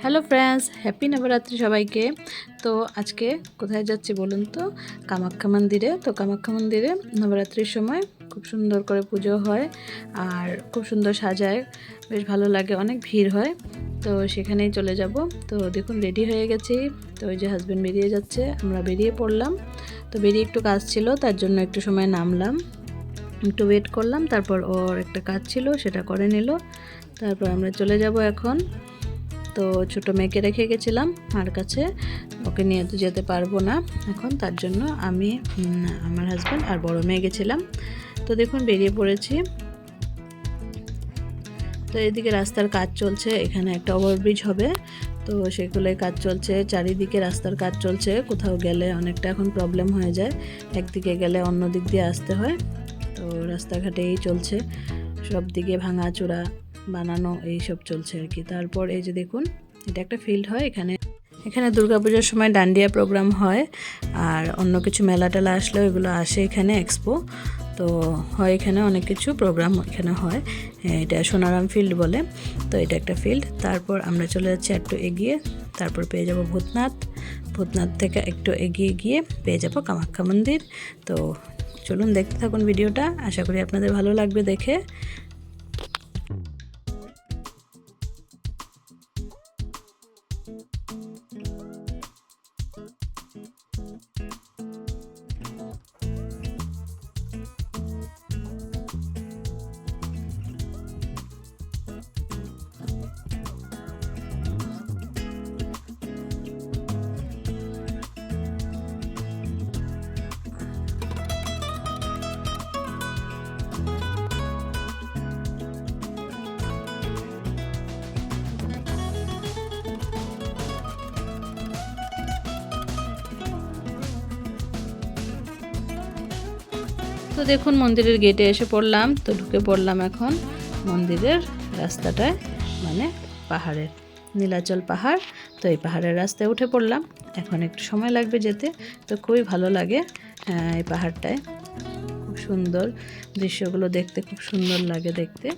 Hello friends, happy Navratri সবাইকে। তো আজকে কোথায় যাচ্ছি বলুন তো? কামাখ্যা মন্দিরে। তো কামাখ্যা মন্দিরে নবরাত্রির সময় খুব সুন্দর করে পুজো হয় আর খুব সুন্দর সাজায়। বেশ ভালো লাগে, অনেক ভিড় হয়। তো সেখানেই চলে যাব। তো দেখুন রেডি হয়ে গেছি। তো ওই যে হাজব্যান্ড বেরিয়ে যাচ্ছে, আমরা বেরিয়ে পড়লাম। তো বেরিয়ে একটু কাজ ছিল, তার জন্য একটু সময় নামলাম। একটু ওয়েট করলাম, তারপর ওর একটা কাজ ছিল, সেটা করে নিল। তারপর আমরা চলে যাব এখন। তো ছোট মেয়েকে রেখে গেছিলাম মার কাছে। ওকে নিয়ে তো যেতে পারব না। এখন তার জন্য আমি আমার হাজব্যান্ড আর বড় মেয়ে গেছিলাম। তো দেখুন বেরিয়ে পড়েছি। তো এদিকে রাস্তার কাজ চলছে, এখানে একটা ওভারব্রিজ হবে। তো সেগুলোয় কাজ চলছে, চারিদিকে রাস্তার কাজ চলছে। কোথাও গেলে অনেকটা এখন প্রবলেম হয়ে যায়। একদিকে গেলে অন্য দিক দিয়ে আসতে হয়। তো রাস্তাঘাটেই চলছে। সব দিকে ভাঙাচোরা। বানানো এই সব চলছে আর কি। তারপর এই যে দেখুন, এটা একটা ফিল্ড হয় এখানে। এখানে দুর্গাপূজার সময় ডান্ডিয়া প্রোগ্রাম হয় আর অন্য কিছু মেলা টেলা আসলেও ওইগুলো আসে এখানে এক্সপো তো হয় এখানে অনেক কিছু প্রোগ্রাম এখানে হয়। এটা সোনারাম ফিল্ড বলে। তো এটা একটা ফিল্ড তারপর আমরা চলে যাচ্ছি একটু এগিয়ে। তারপর পেয়ে যাব ভূতনাথ। ভূতনাথ থেকে একটু এগিয়ে গিয়ে পেয়ে যাব কামাখ্যা মন্দির। তো চলুন দেখতে থাকুন ভিডিওটা। আশা করি আপনাদের ভালো লাগবে দেখে। you তো দেখুন মন্দিরের গেটে এসে পড়লাম, তো ঢুকে পড়লাম এখন মন্দিরের রাস্তাটায় মানে পাহাড়ের, নীলাচল পাহাড়। তো এই পাহাড়ের রাস্তায় উঠে পড়লাম। এখন একটু সময় লাগবে যেতে, তো খুবই ভালো লাগে এই পাহাড়টায়। খুব সুন্দর দৃশ্যগুলো দেখতে, খুব সুন্দর লাগে দেখতে।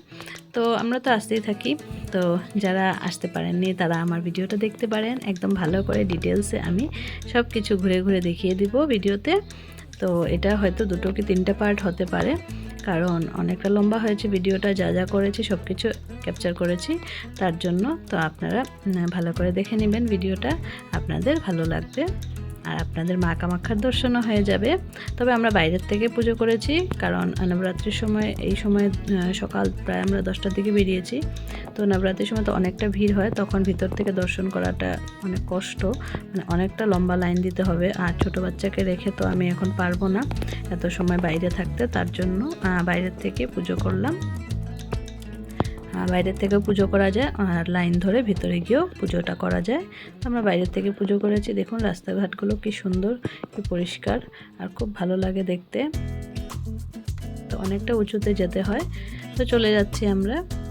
তো আমরা তো আসতেই থাকি, তো যারা আসতে পারেননি তারা আমার ভিডিওটা দেখতে পারেন। একদম ভালো করে ডিটেলসে আমি সব কিছু ঘুরে ঘুরে দেখিয়ে দিব ভিডিওতে। তো এটা হয়তো দুটো কি তিনটা পার্ট হতে পারে। কারণ অনেকটা লম্বা হয়েছে ভিডিওটা, যা যা করেছি সব কিছু ক্যাপচার করেছি। তার জন্য তো আপনারা ভালো করে দেখে নেবেন ভিডিওটা। আপনাদের ভালো লাগবে। আর আপনাদের মা কামাক্ষার দর্শনও হয়ে যাবে। তবে আমরা বাইরের থেকে পুজো করেছি, কারণ নবরাত্রির সময়, এই সময় সকাল প্রায় আমরা দশটার দিকে বেরিয়েছি। তো নবরাত্রির সময় তো অনেকটা ভিড় হয়, তখন ভিতর থেকে দর্শন করাটা অনেক কষ্ট মানে অনেকটা লম্বা লাইন দিতে হবে। আর ছোট বাচ্চাকে রেখে তো আমি এখন পারব না এত সময় বাইরে থাকতে, তার জন্য বাইরের থেকে পুজো করলাম। আহ, বাইরের থেকেও পুজো করা যায় আর লাইন ধরে ভিতরে গিয়েও পুজোটা করা যায়। আমরা বাইরের থেকে পুজো করেছি। দেখুন রাস্তাঘাটগুলো কি সুন্দর কি পরিষ্কার আর খুব ভালো লাগে দেখতে। তো অনেকটা উঁচুতে যেতে হয়। তো চলে যাচ্ছি আমরা।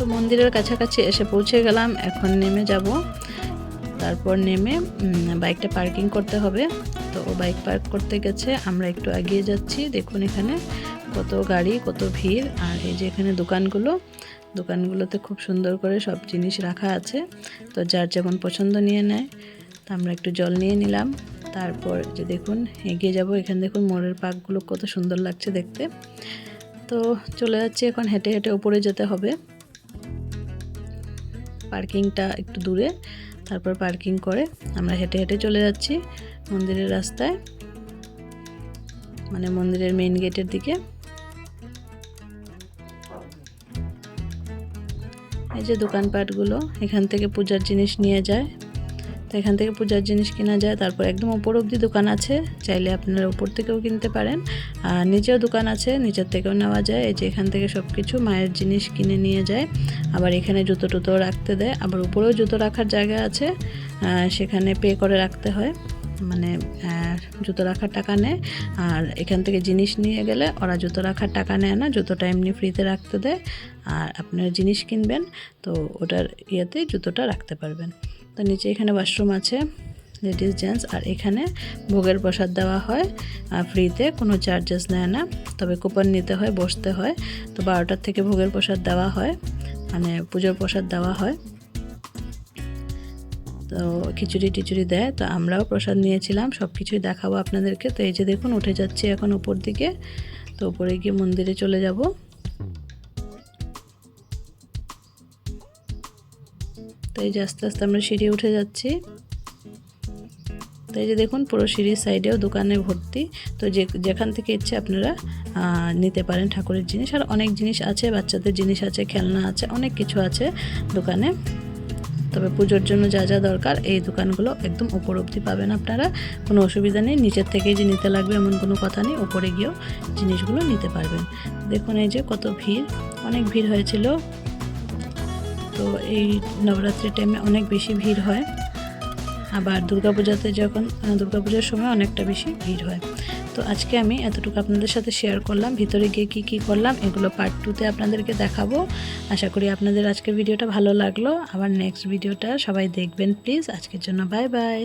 তো মন্দিরের কাছাকাছি এসে পৌঁছে গেলাম, এখন নেমে যাব। তারপর নেমে বাইকটা পার্কিং করতে হবে। তো ও বাইক পার্ক করতে গেছে, আমরা একটু এগিয়ে যাচ্ছি। দেখুন এখানে কত গাড়ি, কত ভিড়। আর এই যে এখানে দোকানগুলো, দোকানগুলোতে খুব সুন্দর করে সব জিনিস রাখা আছে। তো যার যেমন পছন্দ নিয়ে নেয়, তো আমরা একটু জল নিয়ে নিলাম। তারপর যে দেখুন, এগিয়ে যাব। এখানে দেখুন মোড়ের পাকগুলো কত সুন্দর লাগছে দেখতে। তো চলে যাচ্ছি এখন, হেঁটে হেঁটে উপরে যেতে হবে। পার্কিংটা একটু দূরে। তারপর পার্কিং করে আমরা হেঁটে হেঁটে চলে যাচ্ছি মন্দিরের রাস্তায় মানে মন্দিরের মেইন গেটের দিকে। এই যে দোকানপাটগুলো, এখান থেকে পূজার জিনিস নিয়ে যায়। তো এখান থেকে পূজার জিনিস কেনা যায়। তারপর একদম ওপর অবধি দোকান আছে, চাইলে আপনারা উপর থেকেও কিনতে পারেন। আর নিচেও দোকান আছে, নিচের থেকেও নেওয়া যায়। এই যে এখান থেকে সব কিছু মায়ের জিনিস কিনে নিয়ে যায়। আবার এখানে জুতো টুতো রাখতে দেয়। আবার উপরেও জুতো রাখার জায়গা আছে সেখানে পে করে রাখতে হয়। মানে জুতো রাখার টাকা নেয়। আর এখান থেকে জিনিস নিয়ে গেলে ওরা জুতো রাখার টাকা নেয় না, জুতোটা এমনি ফ্রিতে রাখতে দেয়। আর আপনারা জিনিস কিনবেন, তো ওটার ইয়েতে জুতোটা রাখতে পারবেন। তো নিচে এখানে ওয়াশরুম আছে লেডিস জেন্টস আর এখানে ভোগের প্রসাদ দেওয়া হয়, আর ফ্রিতে কোনো চার্জেস নেয় না, তবে কুপন নিতে হয়, বসতে হয়, তো বারোটার থেকে ভোগের প্রসাদ দেওয়া হয় মানে পুজোর প্রসাদ দেওয়া হয়। তো খিচুড়ি টিচুড়ি দেয়, তো আমরাও প্রসাদ নিয়েছিলাম সব কিছুই দেখাবো আপনাদেরকে, তো এই যে দেখুন, উঠে যাচ্ছি এখন উপর দিকে, তো উপরে গিয়ে মন্দিরে চলে যাব। তো এই যে আস্তে আস্তে আমরা সিঁড়ি উঠে যাচ্ছি। তো এই যে দেখুন, পুরো সিঁড়ির সাইডেও দোকানে ভর্তি। তো যে, যেখান থেকে ইচ্ছে আপনারা নিতে পারেন ঠাকুরের জিনিস। আর অনেক জিনিস আছে, বাচ্চাদের জিনিস আছে, খেলনা আছে, অনেক কিছু আছে দোকানে। তবে পুজোর জন্য যা যা দরকার, এই দোকানগুলো একদম উপর অবধি পাবেন আপনারা। কোনো অসুবিধা নেই, নিচের থেকেই যে নিতে লাগবে এমন কোনো কথা নেই, উপরে গিয়েও জিনিসগুলো নিতে পারবেন। দেখুন এই যে কত ভিড়, অনেক ভিড় হয়েছিল। তো এই নবরাত্রির টাইমে অনেক বেশি ভিড় হয়। আবার দুর্গাপূজাতে যখন দুর্গাপূজার সময় অনেকটা বেশি ভিড় হয়। তো আজকে আমি এতটুকু আপনাদের সাথে শেয়ার করলাম, ভিতরে গিয়ে কী কী করলাম, এগুলো পার্ট টুতে আপনাদেরকে দেখাবো। আশা করি আপনাদের আজকের ভিডিওটা ভালো লাগল। আবার নেক্সট ভিডিওটা সবাই দেখবেন প্লিজ আজকের জন্য বাই বাই